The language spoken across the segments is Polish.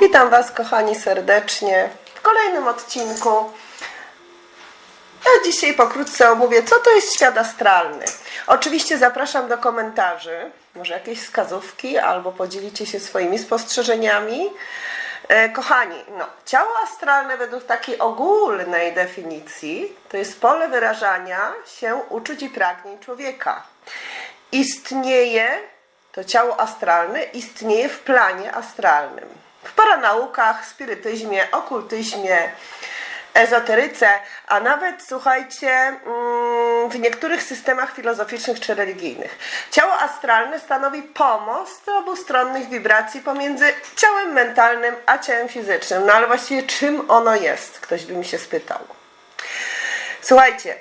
Witam Was, kochani, serdecznie w kolejnym odcinku. Ja dzisiaj pokrótce omówię, co to jest świat astralny. Oczywiście zapraszam do komentarzy, może jakieś wskazówki, albo podzielicie się swoimi spostrzeżeniami. E, Kochani, no, ciało astralne według takiej ogólnej definicji to jest pole wyrażania się uczuć i pragnień człowieka. Istnieje, to ciało astralne istnieje w planie astralnym. W paranaukach, spirytyzmie, okultyzmie, ezoteryce, a nawet słuchajcie, mm, w niektórych systemach filozoficznych czy religijnych. Ciało astralne stanowi pomost obustronnych wibracji pomiędzy ciałem mentalnym a ciałem fizycznym. No ale właściwie czym ono jest? Ktoś by mi się spytał. Słuchajcie,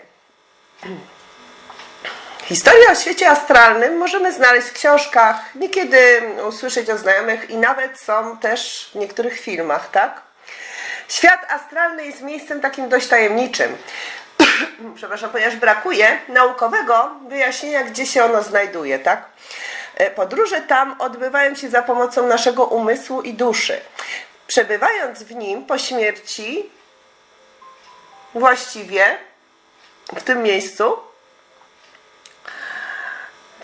Historię o świecie astralnym możemy znaleźć w książkach, niekiedy usłyszeć o znajomych i nawet są też w niektórych filmach, tak? Świat astralny jest miejscem takim dość tajemniczym. Przepraszam, ponieważ brakuje naukowego wyjaśnienia, gdzie się ono znajduje, tak? E, Podróże tam odbywają się za pomocą naszego umysłu i duszy. Przebywając w nim po śmierci, właściwie w tym miejscu,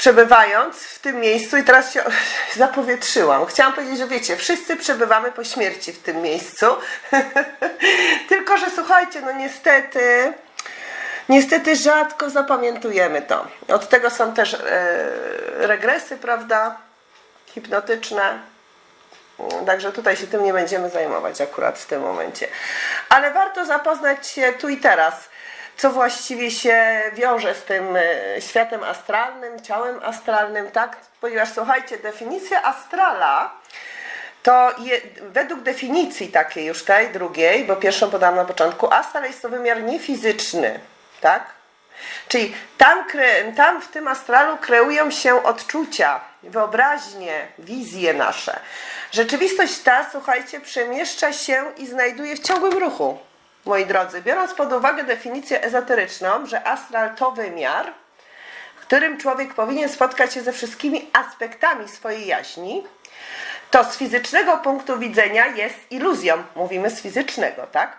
przebywając w tym miejscu i teraz się zapowietrzyłam. Chciałam powiedzieć, że wiecie, wszyscy przebywamy po śmierci w tym miejscu. Tylko, że słuchajcie, no niestety, niestety rzadko zapamiętujemy to. Od tego są też e, regresy, prawda? Hipnotyczne. Także tutaj się tym nie będziemy zajmować akurat w tym momencie. Ale warto zapoznać się tu i teraz co właściwie się wiąże z tym e, światem astralnym, ciałem astralnym, tak? Ponieważ słuchajcie, definicja astrala to je, według definicji takiej już tej drugiej, bo pierwszą podałam na początku, astral jest to wymiar niefizyczny, tak? Czyli tam, tam w tym astralu kreują się odczucia, wyobraźnie, wizje nasze. Rzeczywistość ta, słuchajcie, przemieszcza się i znajduje w ciągłym ruchu. Moi drodzy, biorąc pod uwagę definicję ezoteryczną, że astral to wymiar, w którym człowiek powinien spotkać się ze wszystkimi aspektami swojej jaźni, to z fizycznego punktu widzenia jest iluzją. Mówimy z fizycznego, tak?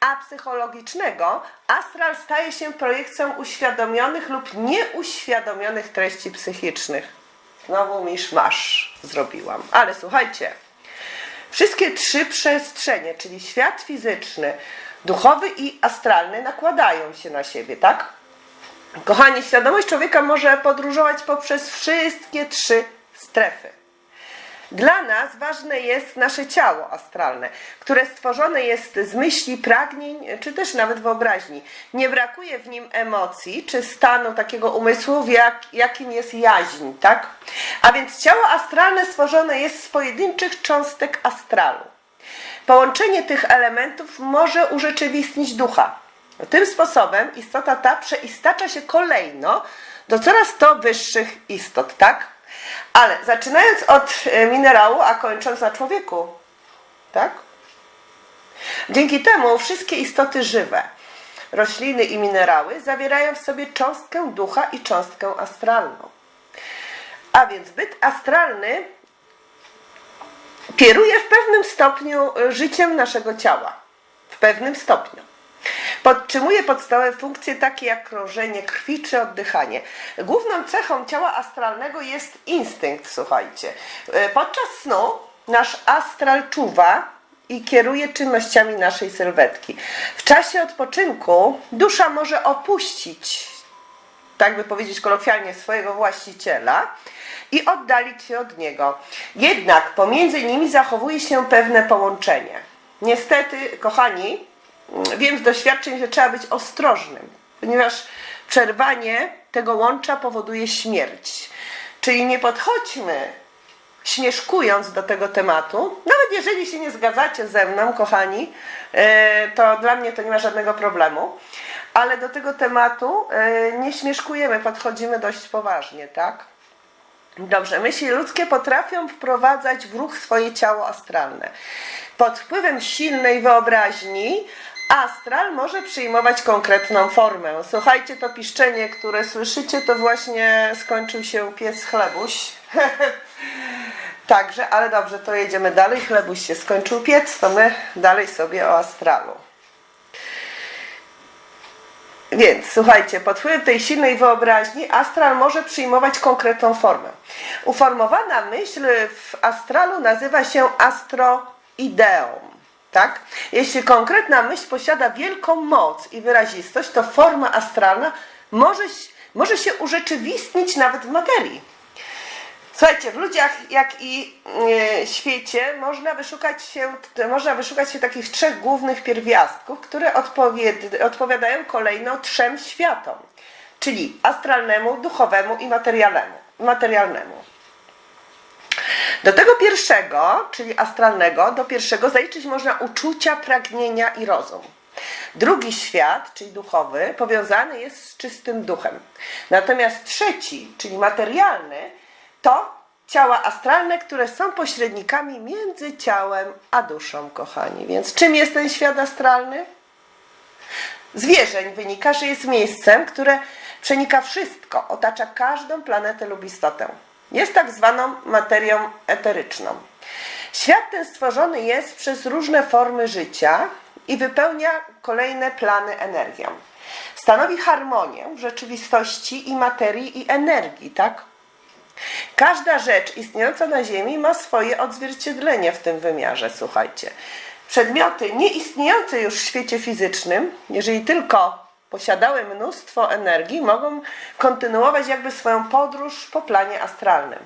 A psychologicznego astral staje się projekcją uświadomionych lub nieuświadomionych treści psychicznych. Znowu misz masz zrobiłam. Ale słuchajcie, wszystkie trzy przestrzenie, czyli świat fizyczny, duchowy i astralny nakładają się na siebie, tak? Kochani, świadomość człowieka może podróżować poprzez wszystkie trzy strefy. Dla nas ważne jest nasze ciało astralne, które stworzone jest z myśli, pragnień, czy też nawet wyobraźni. Nie brakuje w nim emocji, czy stanu takiego umysłu, jak, jakim jest jaźń, tak? A więc ciało astralne stworzone jest z pojedynczych cząstek astralu. Połączenie tych elementów może urzeczywistnić ducha. Tym sposobem istota ta przeistacza się kolejno do coraz to wyższych istot, tak? Ale zaczynając od e, minerału, a kończąc na człowieku, tak? Dzięki temu wszystkie istoty żywe, rośliny i minerały zawierają w sobie cząstkę ducha i cząstkę astralną. A więc byt astralny kieruje w pewnym stopniu e, życiem naszego ciała. W pewnym stopniu. Podtrzymuje podstawowe funkcje takie jak krążenie krwi czy oddychanie. Główną cechą ciała astralnego jest instynkt, słuchajcie. E, Podczas snu nasz astral czuwa i kieruje czynnościami naszej sylwetki. W czasie odpoczynku dusza może opuścić tak by powiedzieć kolokwialnie, swojego właściciela i oddalić się od niego. Jednak pomiędzy nimi zachowuje się pewne połączenie. Niestety, kochani, wiem z doświadczeń, że trzeba być ostrożnym, ponieważ przerwanie tego łącza powoduje śmierć. Czyli nie podchodźmy śmieszkując do tego tematu, nawet jeżeli się nie zgadzacie ze mną, kochani, e, to dla mnie to nie ma żadnego problemu, ale do tego tematu e, nie śmieszkujemy, podchodzimy dość poważnie, tak? Dobrze, myśli ludzkie potrafią wprowadzać w ruch swoje ciało astralne. Pod wpływem silnej wyobraźni astral może przyjmować konkretną formę. Słuchajcie, to piszczenie, które słyszycie, to właśnie skończył się pies chlebuś. Także, ale dobrze, to jedziemy dalej. Chlebuś się skończył piec, to my dalej sobie o astralu. Więc słuchajcie, pod wpływem tej silnej wyobraźni astral może przyjmować konkretną formę. Uformowana myśl w astralu nazywa się astroideą. Tak? Jeśli konkretna myśl posiada wielką moc i wyrazistość, to forma astralna może, może się urzeczywistnić nawet w materii. Słuchajcie, w ludziach, jak i e, świecie można wyszukać się, można wyszukać się takich trzech głównych pierwiastków, które odpowiadają kolejno trzem światom, czyli astralnemu, duchowemu i materialnemu. Do tego pierwszego, czyli astralnego, do pierwszego zaliczyć można uczucia, pragnienia i rozum. Drugi świat, czyli duchowy, powiązany jest z czystym duchem. Natomiast trzeci, czyli materialny, to ciała astralne, które są pośrednikami między ciałem a duszą, kochani. Więc czym jest ten świat astralny? Z wierzeń wynika, że jest miejscem, które przenika wszystko, otacza każdą planetę lub istotę. Jest tak zwaną materią eteryczną. Świat ten stworzony jest przez różne formy życia i wypełnia kolejne plany energią. Stanowi harmonię w rzeczywistości i materii i energii, tak? Każda rzecz istniejąca na Ziemi ma swoje odzwierciedlenie w tym wymiarze, słuchajcie. Przedmioty nieistniejące już w świecie fizycznym, jeżeli tylko posiadały mnóstwo energii, mogą kontynuować jakby swoją podróż po planie astralnym.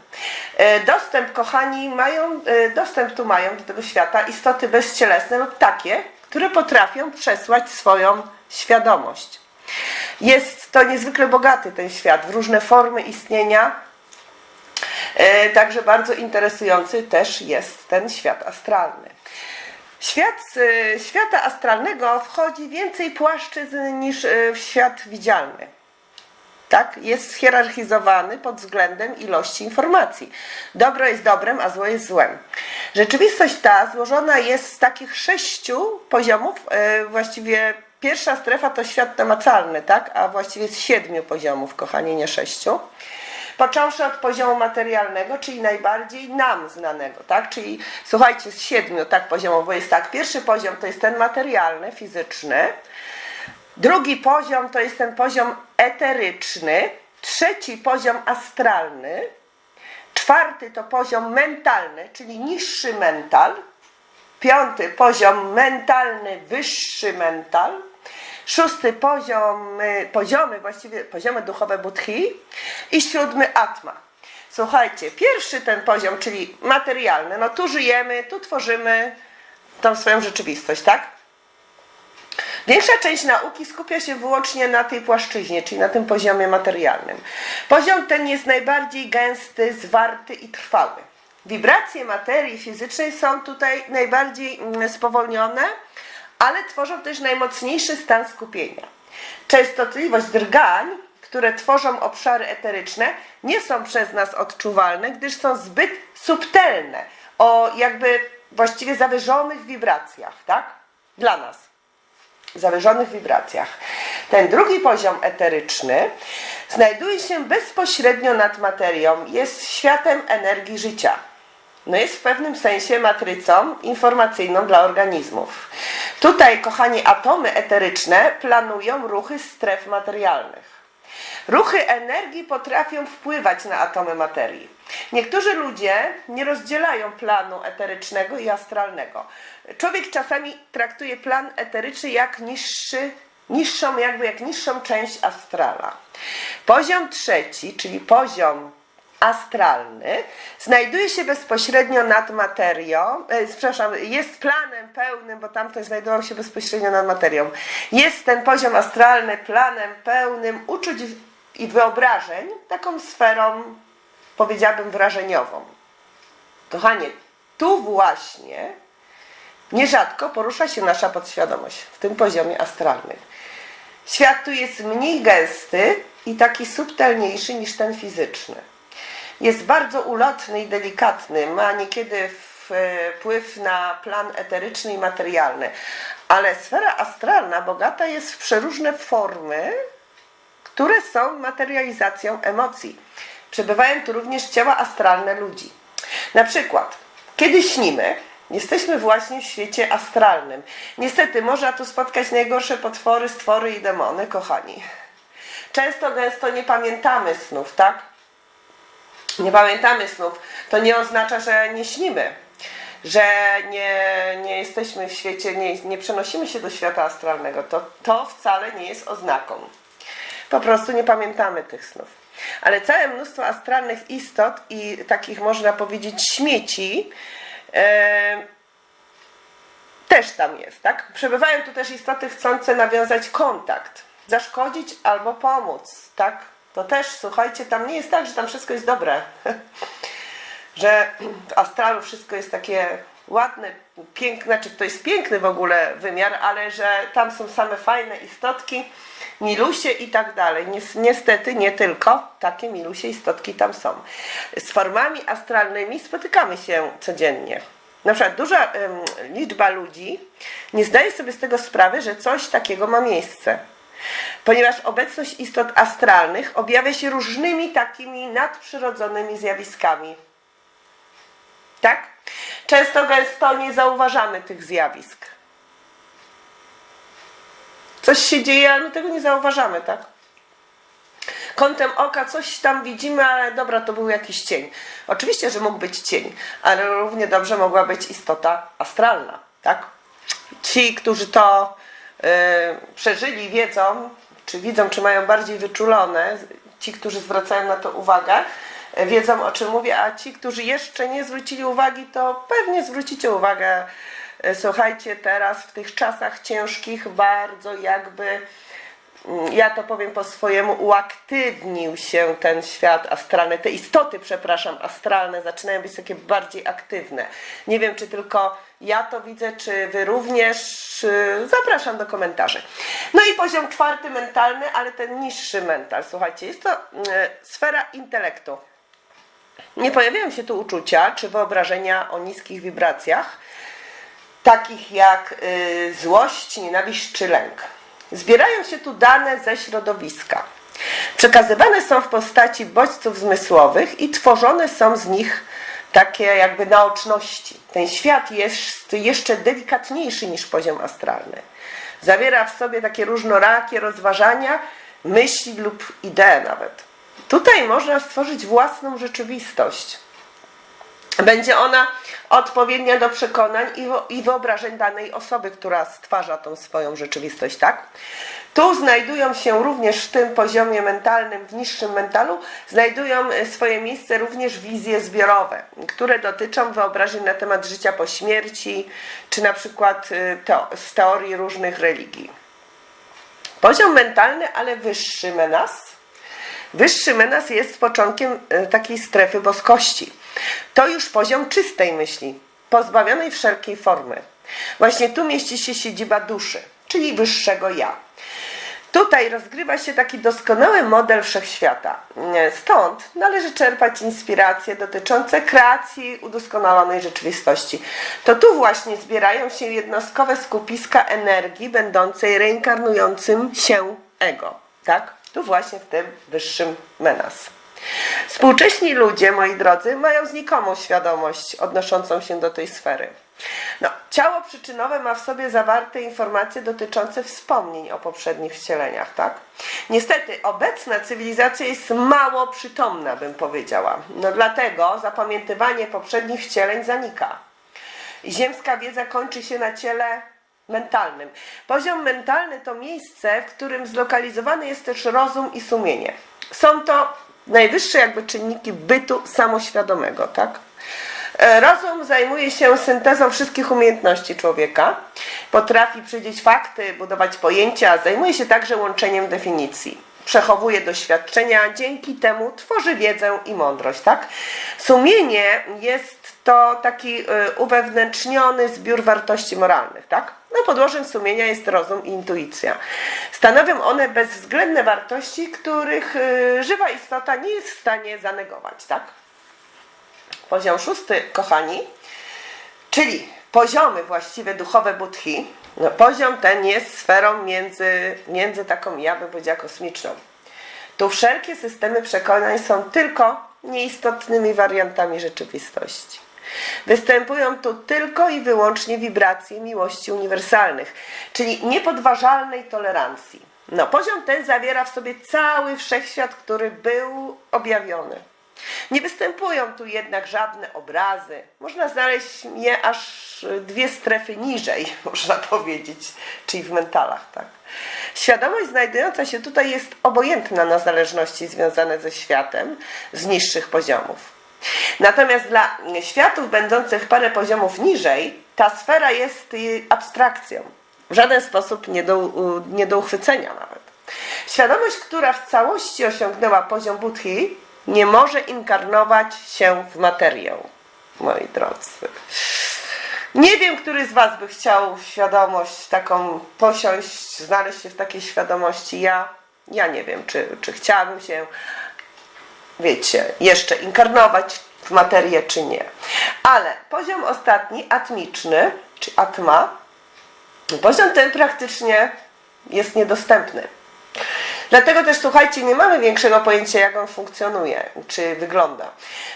E, Dostęp, kochani, mają, e, dostęp tu mają do tego świata istoty bezcielesne lub takie, które potrafią przesłać swoją świadomość. Jest to niezwykle bogaty ten świat w różne formy istnienia, Także bardzo interesujący też jest ten świat astralny. Świat e, świata astralnego wchodzi więcej płaszczyzn niż e, w świat widzialny. Tak? Jest hierarchizowany pod względem ilości informacji. Dobro jest dobrem, a zło jest złem. Rzeczywistość ta złożona jest z takich sześciu poziomów. e, Właściwie pierwsza strefa to świat namacalny, tak? a właściwie z siedmiu poziomów, kochani, nie sześciu począwszy od poziomu materialnego, czyli najbardziej nam znanego, tak? Czyli słuchajcie, z siedmiu tak poziomów, bo jest tak, pierwszy poziom to jest ten materialny, fizyczny, drugi poziom to jest ten poziom eteryczny, trzeci poziom astralny, czwarty to poziom mentalny, czyli niższy mental, piąty poziom mentalny, wyższy mental, szósty poziom, y, poziomy, właściwie poziomy duchowe buddhi i siódmy atma. Słuchajcie, pierwszy ten poziom, czyli materialny, no tu żyjemy, tu tworzymy tą swoją rzeczywistość, tak? Większa część nauki skupia się wyłącznie na tej płaszczyźnie, czyli na tym poziomie materialnym. Poziom ten jest najbardziej gęsty, zwarty i trwały. Wibracje materii fizycznej są tutaj najbardziej mm, spowolnione, ale tworzą też najmocniejszy stan skupienia. Częstotliwość drgań, które tworzą obszary eteryczne, nie są przez nas odczuwalne, gdyż są zbyt subtelne, o jakby właściwie zawyżonych wibracjach, tak? Dla nas zawyżonych wibracjach. Ten drugi poziom eteryczny znajduje się bezpośrednio nad materią, jest światem energii życia. No jest w pewnym sensie matrycą informacyjną dla organizmów. Tutaj, kochani, atomy eteryczne planują ruchy stref materialnych. Ruchy energii potrafią wpływać na atomy materii. Niektórzy ludzie nie rozdzielają planu eterycznego i astralnego. Człowiek czasami traktuje plan eteryczny jak niższy, niższą, jakby jak niższą część astrala. Poziom trzeci, czyli poziom astralny, znajduje się bezpośrednio nad materią, e, przepraszam, jest planem pełnym, bo tamten znajdował się bezpośrednio nad materią. Jest ten poziom astralny planem pełnym uczuć i wyobrażeń, taką sferą, powiedziałabym, wrażeniową. Kochanie, tu właśnie nierzadko porusza się nasza podświadomość, w tym poziomie astralnym. Świat tu jest mniej gęsty i taki subtelniejszy niż ten fizyczny. Jest bardzo ulotny i delikatny, ma niekiedy wpływ na plan eteryczny i materialny, ale sfera astralna bogata jest w przeróżne formy, które są materializacją emocji. Przebywają tu również ciała astralne ludzi. Na przykład, kiedy śnimy, jesteśmy właśnie w świecie astralnym. Niestety, można tu spotkać najgorsze potwory, stwory i demony, kochani. Często, gęsto nie pamiętamy snów, tak? Nie pamiętamy snów. To nie oznacza, że nie śnimy, że nie, nie jesteśmy w świecie, nie, nie przenosimy się do świata astralnego. To, to wcale nie jest oznaką. Po prostu nie pamiętamy tych snów. Ale całe mnóstwo astralnych istot i takich, można powiedzieć, śmieci e, też tam jest, tak? Przebywają tu też istoty chcące nawiązać kontakt, zaszkodzić albo pomóc, tak? To też, słuchajcie, tam nie jest tak, że tam wszystko jest dobre. że w astralu wszystko jest takie ładne, piękne, znaczy to jest piękny w ogóle wymiar, ale że tam są same fajne istotki, milusie i tak dalej. Nies- Niestety nie tylko takie milusie istotki tam są. Z formami astralnymi spotykamy się codziennie. Na przykład duża em, liczba ludzi nie zdaje sobie z tego sprawy, że coś takiego ma miejsce. Ponieważ obecność istot astralnych objawia się różnymi takimi nadprzyrodzonymi zjawiskami. Tak? Często gęsto nie zauważamy tych zjawisk. Coś się dzieje, ale my tego nie zauważamy, tak? Kątem oka coś tam widzimy, ale dobra, to był jakiś cień. Oczywiście, że mógł być cień, ale równie dobrze mogła być istota astralna, tak? Ci, którzy to przeżyli, wiedzą, czy widzą, czy mają bardziej wyczulone, ci, którzy zwracają na to uwagę, y, wiedzą o czym mówię, a ci, którzy jeszcze nie zwrócili uwagi, to pewnie zwrócicie uwagę. Y, Słuchajcie, teraz w tych czasach ciężkich bardzo jakby ja to powiem po swojemu, uaktywnił się ten świat astralny. Te istoty, przepraszam, astralne zaczynają być takie bardziej aktywne. Nie wiem, czy tylko ja to widzę, czy wy również. Yy, Zapraszam do komentarzy. No i poziom czwarty mentalny, ale ten niższy mental. Słuchajcie, jest to yy, sfera intelektu. Nie pojawiają się tu uczucia czy wyobrażenia o niskich wibracjach, takich jak y, złość, nienawiść czy lęk. Zbierają się tu dane ze środowiska. Przekazywane są w postaci bodźców zmysłowych i tworzone są z nich takie jakby naoczności. Ten świat jest jeszcze delikatniejszy niż poziom astralny. Zawiera w sobie takie różnorakie rozważania, myśli lub idee nawet. Tutaj można stworzyć własną rzeczywistość. Będzie ona odpowiednia do przekonań i, wyobrażeń danej osoby, która stwarza tą swoją rzeczywistość, tak? Tu znajdują się również w tym poziomie mentalnym, w niższym mentalu, znajdują e, swoje miejsce również wizje zbiorowe, które dotyczą wyobrażeń na temat życia po śmierci, czy na przykład e, teo- z teorii różnych religii. Poziom mentalny, ale wyższy menas, Wyższy menas jest początkiem e, takiej strefy boskości. To już poziom czystej myśli, pozbawionej wszelkiej formy. Właśnie tu mieści się siedziba duszy, czyli wyższego ja. Tutaj rozgrywa się taki doskonały model wszechświata. Stąd należy czerpać inspiracje dotyczące kreacji udoskonalonej rzeczywistości. To tu właśnie zbierają się jednostkowe skupiska energii będącej reinkarnującym się ego. Tak? Tu właśnie w tym wyższym menas. Współcześni ludzie, moi drodzy, mają znikomą świadomość odnoszącą się do tej sfery. No, ciało przyczynowe ma w sobie zawarte informacje dotyczące wspomnień o poprzednich wcieleniach, tak? Niestety, obecna cywilizacja jest mało przytomna, bym powiedziała. No dlatego zapamiętywanie poprzednich wcieleń zanika. Ziemska wiedza kończy się na ciele mentalnym. Poziom mentalny to miejsce, w którym zlokalizowany jest też rozum i sumienie. Są to najwyższe jakby czynniki bytu samoświadomego, tak? E, Rozum zajmuje się syntezą wszystkich umiejętności człowieka, potrafi przydzieć fakty, budować pojęcia, zajmuje się także łączeniem definicji. Przechowuje doświadczenia, dzięki temu tworzy wiedzę i mądrość, tak? Sumienie jest to taki y, uwewnętrzniony zbiór wartości moralnych, tak? No podłożem sumienia jest rozum i intuicja. Stanowią one bezwzględne wartości, których y, żywa istota nie jest w stanie zanegować, tak? Poziom szósty, kochani, czyli poziomy właściwie duchowe Budhi. No, poziom ten jest sferą między, między taką, ja bym powiedziała, kosmiczną. Tu wszelkie systemy przekonań są tylko nieistotnymi wariantami rzeczywistości. Występują tu tylko i wyłącznie wibracje miłości uniwersalnych, czyli niepodważalnej tolerancji. No, poziom ten zawiera w sobie cały wszechświat, który był objawiony. Nie występują tu jednak żadne obrazy. Można znaleźć je aż dwie strefy niżej, można powiedzieć, czyli w mentalach, tak. Świadomość znajdująca się tutaj jest obojętna na zależności związane ze światem z niższych poziomów. Natomiast dla światów będących parę poziomów niżej, ta sfera jest y, abstrakcją. W żaden sposób nie do, nie do uchwycenia nawet. Świadomość, która w całości osiągnęła poziom buddhi, nie może inkarnować się w materię, moi drodzy. Nie wiem, który z Was by chciał świadomość taką posiąść, znaleźć się w takiej świadomości. Ja, ja nie wiem, czy, czy chciałabym się wiecie, jeszcze inkarnować w materię, czy nie. Ale poziom ostatni, atmiczny, czy atma, poziom ten praktycznie jest niedostępny. Dlatego też, słuchajcie, nie mamy większego pojęcia, jak on funkcjonuje, czy wygląda.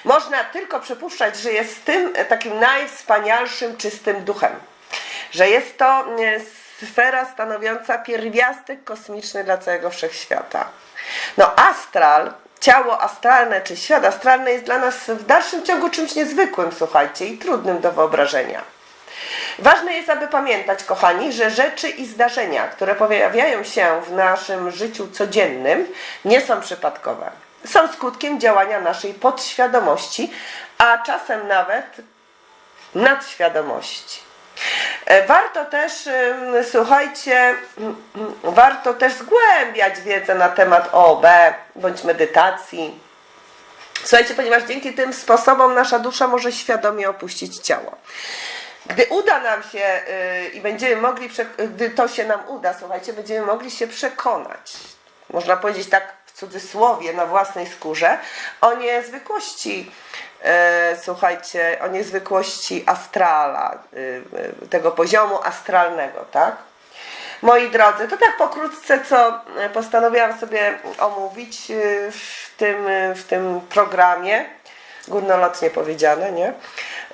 Można tylko przypuszczać, że jest tym e, takim najwspanialszym, czystym duchem. Że jest to e, sfera stanowiąca pierwiastek kosmiczny dla całego wszechświata. No, astral, ciało astralne, czy świat astralny jest dla nas w dalszym ciągu czymś niezwykłym, słuchajcie, i trudnym do wyobrażenia. Ważne jest, aby pamiętać, kochani, że rzeczy i zdarzenia, które pojawiają się w naszym życiu codziennym, nie są przypadkowe. Są skutkiem działania naszej podświadomości, a czasem nawet nadświadomości. E, Warto też, słuchajcie, warto też zgłębiać wiedzę na temat OB bądź medytacji. Słuchajcie, ponieważ dzięki tym sposobom nasza dusza może świadomie opuścić ciało. Gdy uda nam się yy, i będziemy mogli, gdy to się nam uda, słuchajcie, będziemy mogli się przekonać, można powiedzieć tak cudzysłowie, na własnej skórze, o niezwykłości, e, słuchajcie, o niezwykłości astrala, y, y, tego poziomu astralnego, tak? Moi drodzy, to tak pokrótce, co e, postanowiłam sobie omówić w tym, w tym programie. Górnolotnie powiedziane, nie?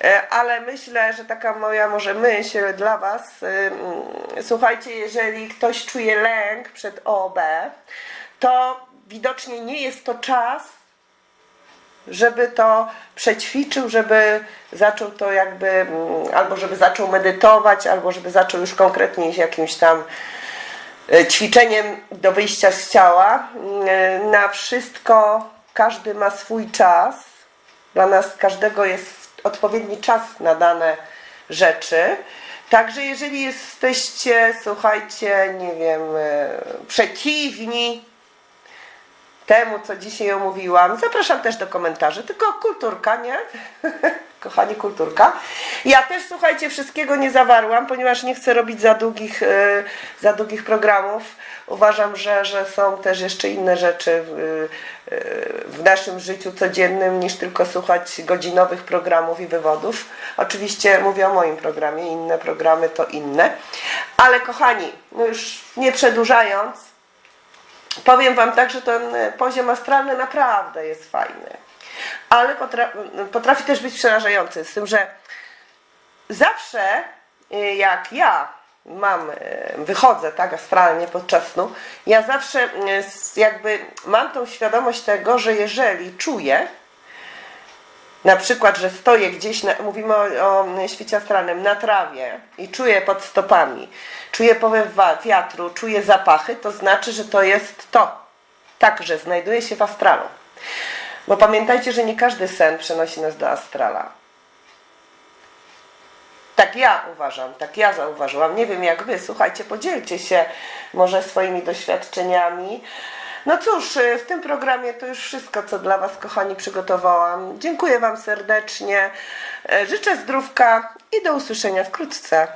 E, Ale myślę, że taka moja może myśl dla Was. Słuchajcie, jeżeli ktoś czuje lęk przed OB, to widocznie nie jest to czas, żeby to przećwiczył, żeby zaczął to jakby, mm, albo żeby zaczął medytować, albo żeby zaczął już konkretnie jakimś tam e, ćwiczeniem do wyjścia z ciała. E, Na wszystko każdy ma swój czas. Dla nas każdego jest odpowiedni czas na dane rzeczy. Także jeżeli jesteście, słuchajcie, nie wiem, e, przeciwni temu, co dzisiaj omówiłam. Zapraszam też do komentarzy, tylko kulturka, nie? Kochani, kulturka. Ja też, słuchajcie, wszystkiego nie zawarłam, ponieważ nie chcę robić za długich, e, za długich programów. Uważam, że, że są też jeszcze inne rzeczy w, e, w naszym życiu codziennym niż tylko słuchać godzinowych programów i wywodów. Oczywiście mówię o moim programie, inne programy to inne. Ale kochani, no już nie przedłużając, Powiem Wam tak, że ten e, poziom astralny naprawdę jest fajny, ale potrafi, potrafi też być przerażający, z tym, że zawsze e, jak ja mam, e, wychodzę tak astralnie podczas snu, ja zawsze jakby mam tą świadomość tego, że jeżeli czuję, na przykład, że stoję gdzieś, na, mówimy o, o świecie astralnym, na trawie i czuję pod stopami, czuję powiew wiatru, czuję zapachy, to znaczy, że to jest to. Tak, że znajduję się w astralu. Bo pamiętajcie, że nie każdy sen przenosi nas do astrala. Tak ja uważam, tak ja zauważyłam. Nie wiem jak wy, słuchajcie, podzielcie się może swoimi doświadczeniami. No cóż, y, w tym programie to już wszystko, co dla Was, kochani, przygotowałam. Dziękuję Wam serdecznie. E, Życzę zdrówka i do usłyszenia wkrótce.